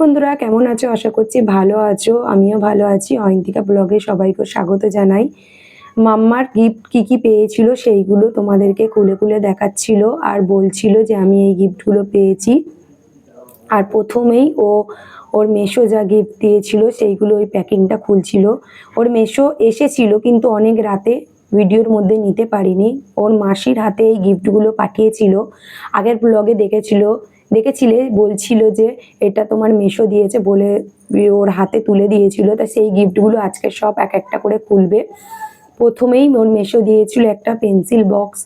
বন্ধুরা, কেমন আছো? আশা করছি ভালো আছো। আমিও ভালো আছি। অয়ন্তিকা ব্লগে সবাইকে স্বাগত জানাই। মাম্মার গিফট কি কি পেয়েছিল সেইগুলো তোমাদেরকে খুলে খুলে দেখাচ্ছিল আর বলছিল যে আমি এই গিফটগুলো পেয়েছি। আর প্রথমেই ও, ওর মেশো যা গিফট দিয়েছিল সেইগুলো ওই প্যাকিংটা খুলছিল। ওর মেশো এসেছিল কিন্তু অনেক রাতে, ভিডিওর মধ্যে নিতে পারিনি। ওর মাসির হাতে এই গিফটগুলো পাঠিয়েছিল। আগের ব্লগে দেখেছিল দেখেছিলে, বলছিল যে এটা তোমার মেশো দিয়েছে বলে ওর হাতে তুলে দিয়েছিল, তা সেই গিফটগুলো আজকে সব এক একটা করে খুলবে। প্রথমেই ওর মেশো দিয়েছিল একটা পেন্সিল বক্স,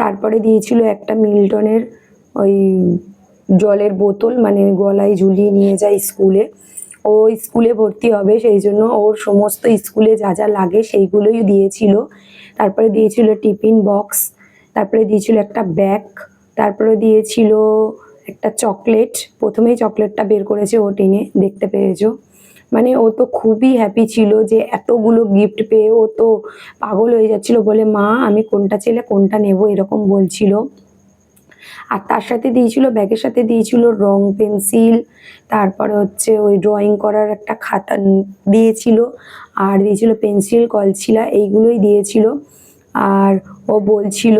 তারপরে দিয়েছিল একটা মিল্টনের ওই জলের বোতল মানে গলায় ঝুলিয়ে নিয়ে যায় স্কুলে। ও স্কুলে ভর্তি হবে, সেই জন্য ওর সমস্ত স্কুলে যা যা লাগে সেইগুলোই দিয়েছিল। তারপরে দিয়েছিল টিফিন বক্স তারপরে দিয়েছিল একটা ব্যাগ, তারপরে দিয়েছিল একটা চকলেট। প্রথমেই চকলেটটা বের করেছে ও টেনে, দেখতে পেয়েছ। মানে ও তো খুবই হ্যাপি ছিল যে এতগুলো গিফট পেয়ে ও তো পাগল হয়ে যাচ্ছিল। বলে, মা, আমি কোনটা ছেলে কোনটা নেব? এরকম বলছিল। আর তার সাথে দিয়েছিল, ব্যাগের সাথে দিয়েছিল রং পেন্সিল, তারপরে হচ্ছে ওই ড্রয়িং করার একটা খাতা দিয়েছিল, আর দিয়েছিল পেন্সিল, কলছিলা, এইগুলোই দিয়েছিল। আর ও বলছিল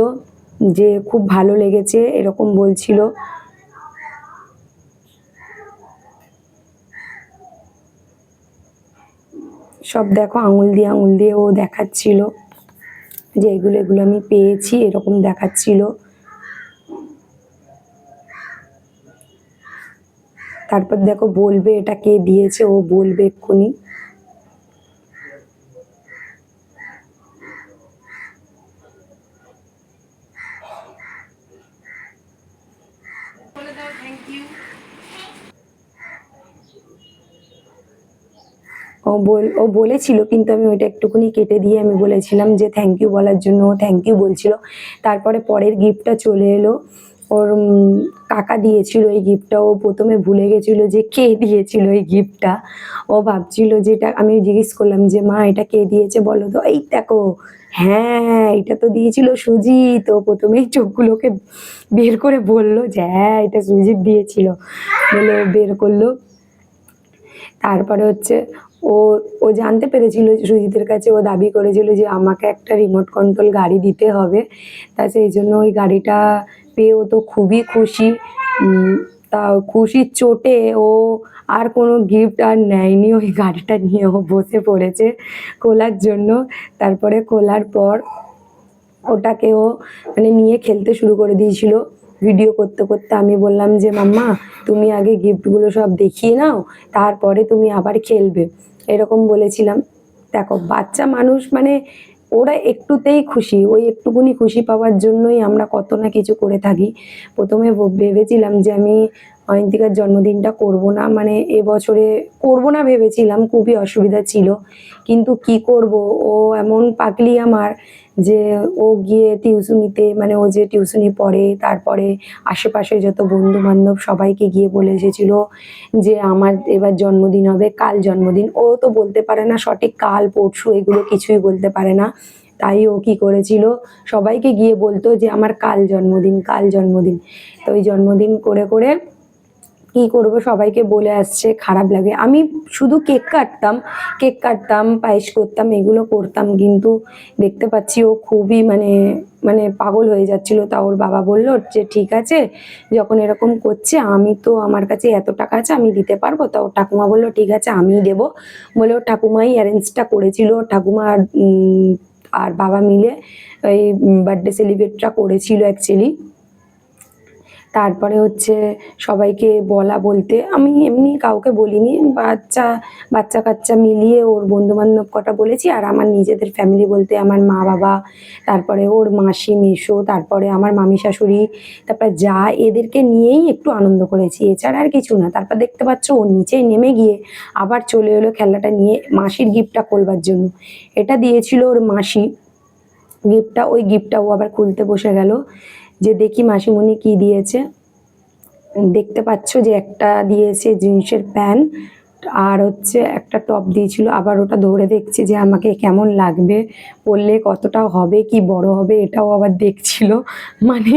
যে খুব ভালো লেগেছে, এরকম বলছিল। সব দেখো, আঙুল দিয়ে আঙুল দিয়ে ও দেখাচ্ছিল যে এগুলো এগুলো আমি পেয়েছি, এরকম দেখাচ্ছিল। তারপর দেখো, বলবে এটা কে দিয়েছে, ও বলবে এক্ষুনি। ও বল, ও বলেছিল, কিন্তু আমি ওইটা একটুখানি কেটে দিয়ে আমি বলেছিলাম যে থ্যাংক ইউ বলার জন্য, ও থ্যাংক ইউ বলছিল। তারপরে পরের গিফটটা চলে এলো। ওর কাকা দিয়েছিল এই গিফটটা ও প্রথমে ভুলে গেছিল যে কে দিয়েছিল এই গিফটটা ও ভাবছিল যে এটা, আমি জিজ্ঞেস করলাম যে, মা, এটা কে দিয়েছে বলো তো? এই দেখো হ্যাঁ এটা তো দিয়েছিল সুজিত। ও প্রথমেই চোখগুলোকে বের করে বলল যে হ্যাঁ এটা সুজিত দিয়েছিল। বলে বের করল। তারপরে হচ্ছে ও ও জানতে পেরেছিল সুজিতের কাছে, ও দাবি করেছিল যে আমাকে একটা রিমোট কন্ট্রোল গাড়ি দিতে হবে। তা সেই জন্য ওই গাড়িটা পেয়ে ও তো খুবই খুশি। তা খুশির চোটে ও আর কোনো গিফট আর নেয়নি, ওই গাড়িটা নিয়ে ও বসে পড়েছে খোলার জন্য। তারপরে খোলার পর ওটাকে ও মানে নিয়ে খেলতে শুরু করে দিয়েছিল। ভিডিও করতে করতে আমি বললাম যে, মাম্মা, তুমি আগে গিফটগুলো সব দেখিয়ে নাও, তারপরে তুমি আবার খেলবে। এরকম বলেছিলাম। দেখো, বাচ্চা মানুষ মানে ওরা একটুতেই খুশি, ওই একটুকুনি খুশি পাওয়ার জন্যই আমরা কত না কিছু করে থাকি। প্রথমে ভেবেছিলাম যে, আমি অয়ন্তিকার জন্মদিনটা করব না মানে এবছরে করব না ভেবেছিলাম, খুবই অসুবিধা ছিল। কিন্তু কি করব? ও এমন পাগলি আমার যে ও গিয়ে টিউশনিতে মানে ও যে টিউশনি পড়ে, তারপরে আশেপাশে যত বন্ধু বান্ধব সবাইকে গিয়ে বলে এসেছিল যে আমার এবার জন্মদিন হবে, কাল জন্মদিন। ও তো বলতে পারে না সঠিক কাল, পরশু এগুলো কিছুই বলতে পারে না। তাই ও কি করেছিল? সবাইকে গিয়ে বলতো যে আমার কাল জন্মদিন কাল জন্মদিন। তো ওই জন্মদিন করে করে কি করব সবাইকে বলে আসছে খারাপ লাগে। আমি শুধু কেক কাটতাম কেক কাটতাম পায়েস করতাম এগুলো করতাম কিন্তু দেখতে পাচ্ছি ও খুবই মানে মানে পাগল হয়ে যাচ্ছিল। তা ওর বাবা বলল যে ঠিক আছে যখন এরকম করছে আমি তো আমার কাছে এত টাকা আছে আমি দিতে পারব? তা ওর ঠাকুমা বলল ঠিক আছে আমিই দেবো। বলে ওর ঠাকুমাই অ্যারেঞ্জটা করেছিল। ঠাকুমা আর, আর বাবা মিলে ওই বার্থডে সেলিব্রেটটা করেছিল অ্যাকচুয়ালি তারপরে হচ্ছে সবাইকে বলা বলতে, আমি এমনি কাউকে বলিনি, বাচ্চা বাচ্চা কাচ্চা মিলিয়ে ওর বন্ধু বান্ধব কটা বলেছি, আর আমার নিজেদের ফ্যামিলি বলতে আমার মা বাবা, তারপরে ওর মাসি মেশো তারপরে আমার মামি শাশুড়ি, তারপরে যা এদেরকে নিয়েই একটু আনন্দ করেছি, এছাড়া আর কিছু না। তারপর দেখতে পাচ্ছ ও নিচে নেমে গিয়ে আবার চলে এলো খেলাটা নিয়ে মাসির গিফটটা খোলবার জন্য। এটা দিয়েছিল ওর মাসি। গিফটটা ওই গিফটটা ও আবার খুলতে বসে গেল। যে দেখি মাসিমণি কি দিয়েছে। দেখতে পাচ্ছ যে একটা দিয়েছে জিন্সের প্যান্ট, আর হচ্ছে একটা টপ দিয়েছিল। আবার ওটা ধরে দেখছে যে আমাকে কেমন লাগবে। পরলে কতটা হবে, কি বড় হবে এটাও আবার দেখছিল। মানে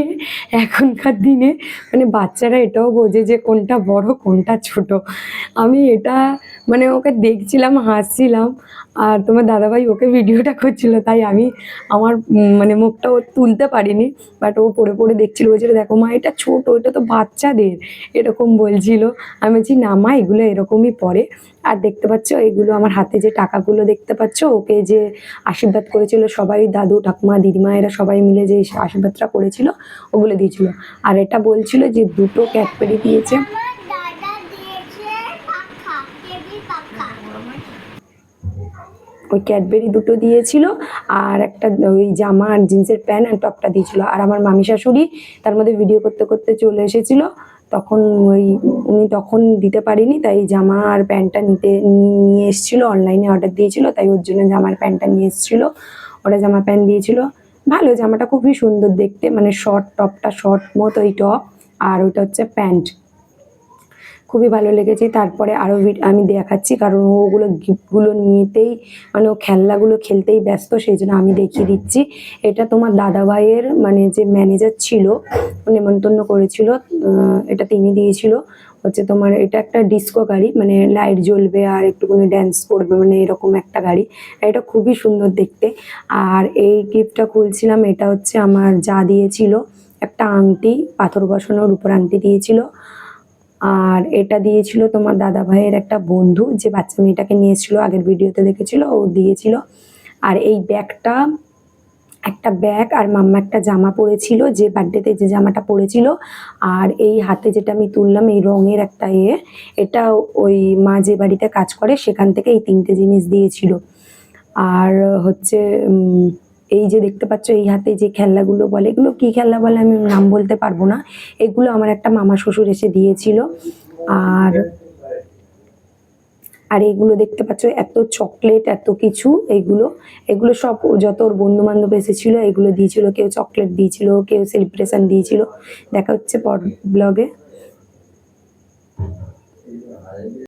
এখনকার দিনে মানে বাচ্চারা এটাও বোঝে যে কোনটা বড়, কোনটা ছোট। আমি এটা মানে ওকে দেখছিলাম, হাসছিলাম। আর তোমার দাদাভাই ওকে ভিডিওটা করছিল, তাই আমি আমার মানে মুখটা ও তুলতে পারিনি বাট ও পড়ে পড়ে দেখছিল, বলছিল, দেখো মা, এটা ছোট, এটা তো বাচ্চাদের, এরকম বলছিল। আমি বলছি, না মা, এগুলো এরকমই পড়ে। আর দেখতে পাচ্ছ, এগুলো আমার হাতে যে টাকাগুলো দেখতে পাচ্ছ, ওকে যে আশীর্বাদ করেছিল সবাই, দাদু, ঠাকুমা, দিদিমা, এরা সবাই মিলে যে আশীর্বাদটা করেছিল, ওগুলো দিয়েছিল। আর এটা বলছিল যে দুটো ক্যাডবেরি দিয়েছে আমার দাদা দিয়েছে পাখা টেবিল পাখা ওই ক্যাডবেরি দুটো দিয়েছিল আর একটা ওই জামা আর জিন্সের প্যান্ট আর টপটা দিয়েছিল। আর আমার মামি শাশুড়ি তার মধ্যে ভিডিও করতে করতে চলে এসেছিল। তখন ওই উনি তখন দিতে পারিনি, তাই জামা আর প্যান্টটা নিতে নিয়ে এসেছিল অনলাইনে অর্ডার দিয়েছিল, তাই ওর জন্য জামার প্যান্টটা নিয়ে এসেছিল। ওরা জামা প্যান্ট দিয়েছিল। ভালো, জামাটা খুবই সুন্দর দেখতে মানে শর্ট টপটা শর্ট মতো ওই টপ আর ওইটা হচ্ছে প্যান্ট। খুবই ভালো লেগেছে। তারপরে আরও আমি দেখাচ্ছি, কারণ ওগুলো গিফটগুলো নিয়েতেই মানে ও খেলনাগুলো খেলতেই ব্যস্ত সেই জন্য আমি দেখিয়ে দিচ্ছি। এটা তোমার দাদাভাইয়ের মানে যে ম্যানেজার ছিল নেমন্তন্ন করেছিল এটা তিনি দিয়েছিল, হচ্ছে তোমার এটা একটা ডিস্কো গাড়ি মানে লাইট জ্বলবে আর একটুখানি ড্যান্স করবে মানে এরকম একটা গাড়ি। এটা খুবই সুন্দর দেখতে। আর এই গিফটটা খুলছিলাম, এটা হচ্ছে আমার যা দিয়েছিল, একটা আংটি, পাথর বসানোর উপর আংটি দিয়েছিল। আর এটা দিয়েছিল তোমার দাদা ভাইয়ের একটা বন্ধু যে বাচ্চা মেয়েটাকে নিয়ে এসেছিল আগের ভিডিওতে দেখেছিল, ও দিয়েছিল। আর এই ব্যাগটা, একটা ব্যাগ আর মাম্মা একটা জামা পরেছিল, যে বার্থডেতে যে জামাটা পরেছিল। আর এই হাতে যেটা আমি তুললাম, এই রঙের একটা ইয়ে এটা ওই মা যে বাড়িতে কাজ করে, সেখান থেকে এই তিনটে জিনিস দিয়েছিল। আর হচ্ছে এই যে দেখতে পাচ্ছ, এই হাতে যে খেলনাগুলো বলে, এগুলো কি খেলনা বলে আমি নাম বলতে পারব না। এগুলো আমার একটা মামা শ্বশুর এসে দিয়েছিল। আর আর এগুলো দেখতে পাচ্ছ, এত চকলেট, এত কিছু এগুলো। এগুলো সব যত ওর বন্ধু বান্ধব এসেছিল, এগুলো দিয়েছিল। কেউ চকলেট দিয়েছিল, কেউ সেলিব্রেশন দিয়েছিল। দেখা হচ্ছে পর ব্লগে